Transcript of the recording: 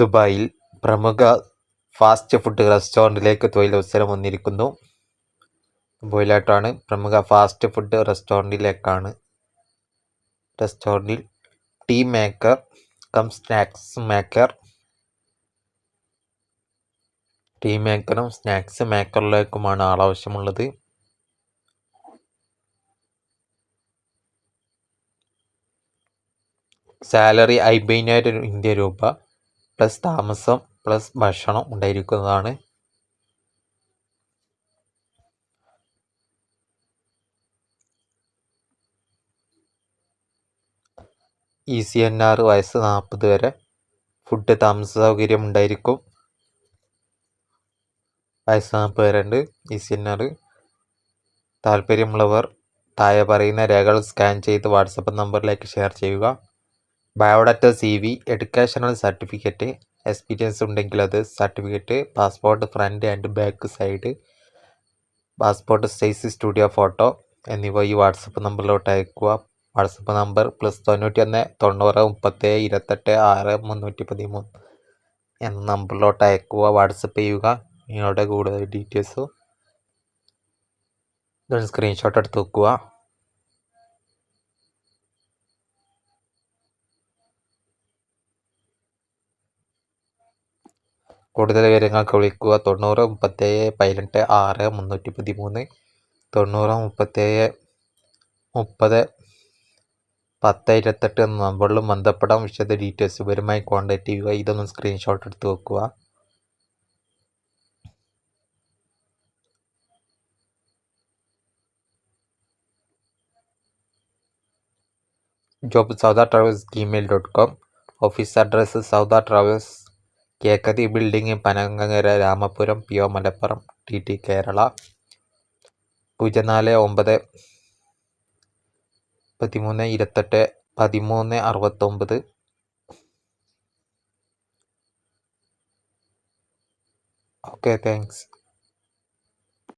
ദുബായിൽ പ്രമുഖ fast food റെസ്റ്റോറന്റിലേക്ക് തൊഴിലവസരം വന്നിരിക്കുന്നു. ദുബായിലായിട്ടാണ് പ്രമുഖ ഫാസ്റ്റ് ഫുഡ് റെസ്റ്റോറന്റിലേക്കാണ് റെസ്റ്റോറന്റിൽ tea maker cum snacks maker tea മേക്കറും snacks മേക്കറിലേക്കുമാണ് ആളാവശ്യമുള്ളത്. സാലറി അയ്പതിനായിരം ഇന്ത്യ രൂപ. പ്ലസ് താമസം പ്ലസ് ഭക്ഷണം ഉണ്ടായിരിക്കുന്നതാണ്. ഇ സി എൻ ആർ വയസ്സ് നാൽപ്പത് വരെ. ഫുഡ് താമസ സൗകര്യം ഉണ്ടായിരിക്കും. വയസ്സ് നാൽപ്പത് വരെ ഉണ്ട് ഇ സി എൻ ആർ താല്പര്യമുള്ളവർ താഴെ പറയുന്ന രേഖകൾ സ്കാൻ ചെയ്ത് വാട്സപ്പ് നമ്പറിലേക്ക് ഷെയർ ചെയ്യുക. Biodata C V educational certificate experience ഉണ്ടെങ്കിൽ അത് certificate passport front and back side passport size studio photo എന്നിവ ഈ വാട്സപ്പ് നമ്പറിലോട്ട് അയക്കുക വാട്സപ്പ് നമ്പർ പ്ലസ് തൊണ്ണൂറ്റി ഒന്ന് തൊണ്ണൂറ് മുപ്പത്തേഴ് ഇരുപത്തെട്ട് ആറ് മുന്നൂറ്റി പതിമൂന്ന് എന്ന നമ്പറിലോട്ട് അയക്കുക വാട്സപ്പ് ചെയ്യുക. നിങ്ങളുടെ കൂടുതൽ ഡീറ്റെയിൽസ് സ്ക്രീൻഷോട്ട് എടുത്ത് വെക്കുക. കൂടുതൽ വിവരങ്ങൾക്ക് വിളിക്കുക. തൊണ്ണൂറ് മുപ്പത്തേഴ് പതിനെട്ട് ആറ് മുന്നൂറ്റി പതിമൂന്ന്. തൊണ്ണൂറ് മുപ്പത്തേഴ് മുപ്പത് പത്ത് ഇരുപത്തെട്ട് എന്ന നമ്പറിലും ബന്ധപ്പെടാം. വിശദ ഡീറ്റെയിൽസ് ഇവരുമായി കോൺടാക്റ്റ് ചെയ്യുക. ഇതൊന്ന് സ്ക്രീൻഷോട്ട് എടുത്ത് വെക്കുക. Job Sauda travels Gmail dot com office address Sauda travels Kekkathi building Panangara Ramapuram P O Malappuram T T Kerala പൂജ്യം നാല് ഒമ്പത് പതിമൂന്ന് ഇരുപത്തെട്ട് പതിമൂന്ന് അറുപത്തൊമ്പത്. Okay thanks